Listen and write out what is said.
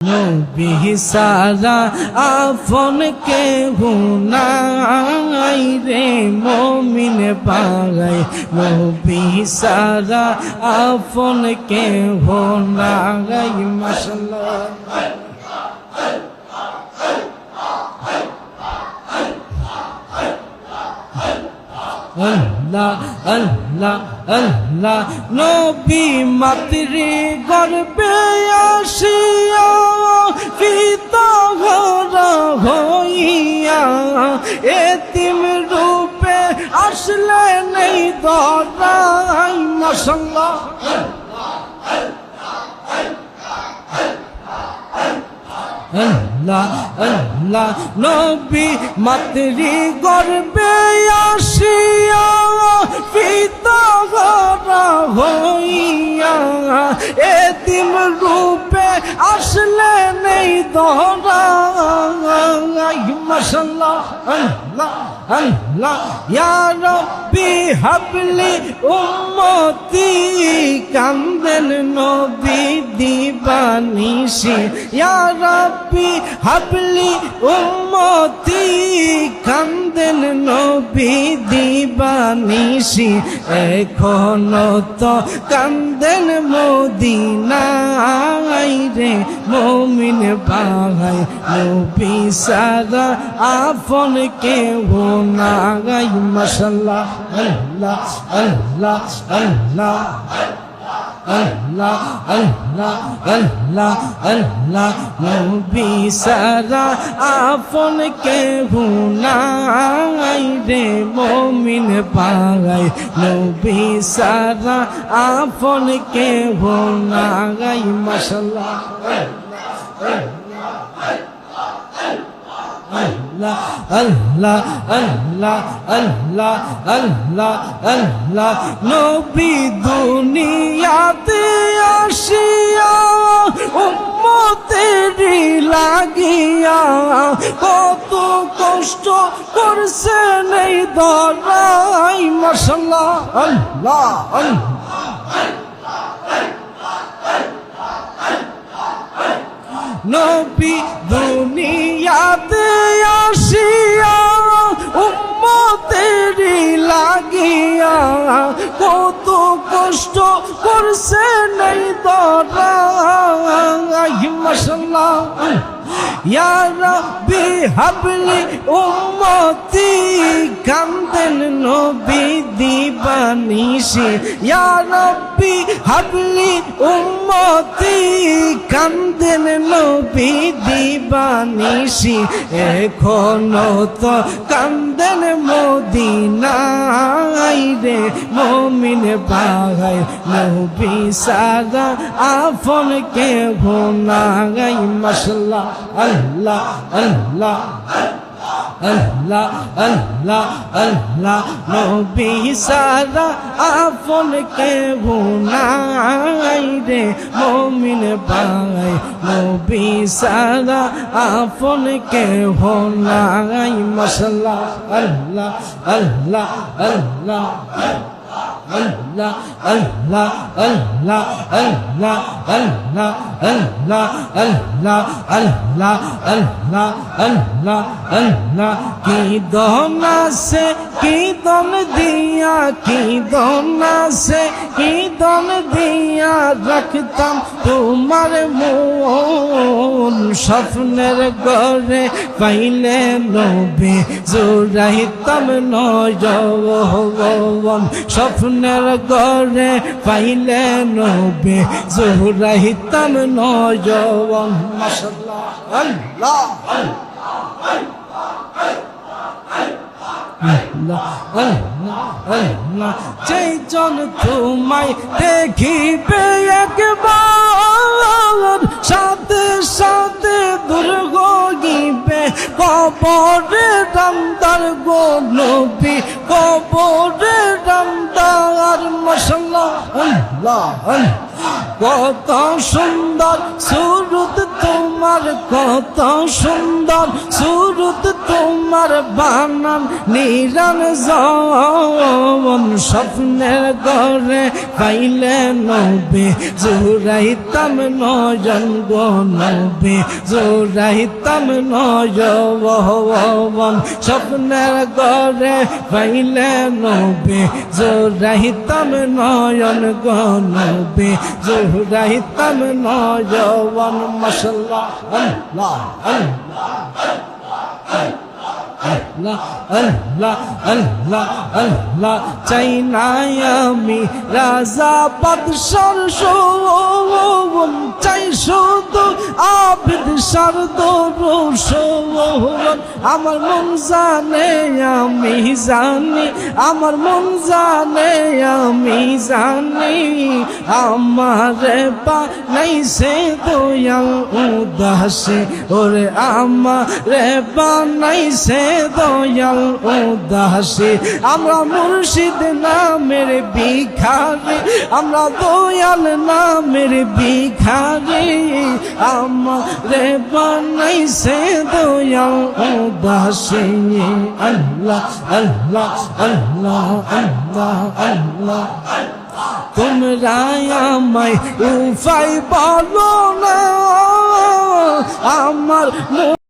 নবী সারা আফন কে হুনাই রে মমিন পাগাই নবী সারা আফন কে হুনাই মাশাল্লাহ। আল্লাহ আল্লাহ আল্লাহ নবী মাতৃ গর্বে আসিয়া পিতা ঘর হইয়া এতিম রূপে আসলে নেই দরাই মশল্লা আল্লাহ আল্লাহ নবী মাতৃ গর্বে আসিয়া পিতা হইয়া এতিম রূপে আসলে নেই দরাই। মশাল্লাহ আল্লাহ উম্মতি। কান্দেন নবী দিবানিশি। ইয়া রব্বি হাবলি উম্মতি, কান্দেন নবী দিবানিশি। এখনও তো কান্দেন মদিনাই রে, মমিন বাহাই নবী সারা আপন কে হো নাগাই মশাল্লাহ, আল্লাহ আল্লাহ আল্লাহ। আল্লাহ আল্লাহ আল্লাহ আল্লাহ নবী সারা আপন কে ভুলাই রে মমিন পাগাই নবী সারা আপন কে ভুলাই মশলা Allah, Allah, Allah, Allah, Allah, Allah, Allah, no be উম্মতেরি লাগিয়া কত কষ্ট করছে নেই দরাই মশলা। আল্লাহ নবী দুনিয়াতে আসিয়া উম্মতেরি লাগিয়া কত কষ্ট করছে নেই দরাই মশলা ইয়া রব্বি হাবলি উম্মতি, কান্দেন নবী দিবানিশি। রব্বি হাবলি উম্মতি, কান্দেন নবী দিবানিশি। এখনও তো কান্দেন মদিনাই রে, মমিন বাগাই নবী সারা আফন কে ঘোনাগাই মশলা আল্লাহ আল্লাহ আল্লাহ আল্লাহ আল্লাহ, নবী সারা আপন কে ভুনাই রে মমিন পাই নবী সারা আপন কে ভুনাই মশলা আল্লাহ আল্লাহ আল্লাহ আল্লাহ আল্লাহ কি দন দিয়া কি দনা সে কি দন দিয়া রাখতাম তোমার মন স্বপ্নের গড়ে পাইলে নবে জোড়াইতাম নয়ন স্বপ্নের গড়ে পাইলে নবে জোড়াইতাম নয়ন মাশাল্লাহ আল্লাহ আল্লাহ যেই জন তোমায় দেখিবে একবার, সাথে সাথে দুর্গ কবরে রামদার গো নবী কবরে কত সুন্দর সুরত তোমার কত সুন্দর সুরত তোমার বানান, নিরান জবন স্বপ্নের ঘরে পাইলে নবে, জোরাইতাম নয়ন গো নবে, জোরাইতাম নয়ন স্বপ্নের ঘরে পাইলে নবে, জোরাইতাম নয়ন গো নবে, জোরাইতাম নয়ন মশলা আল্লাহ আল্লাহ আল্লাহ চাই না আমি রাজা বাদশার চাই শুধু আবিদ সার দোষন আমার মন জানে, আমি জানি, আমার মন জানে, আমি জানি, আমার বা নাই সে দয়াল উদাসে, ওরে আমার বা নাই সে দয়াল উদাসে। আমরা মুর্শিদ নামের ভিখারি, আমরা দয়াল নামের ভিখারি, আমারে বানাইছে দয়াল উদাসে আল্লাহ আল্লাহ আল্লাহ আল্লাহ আল্লাহ তোমরা আমায় উপায় বলো না আমার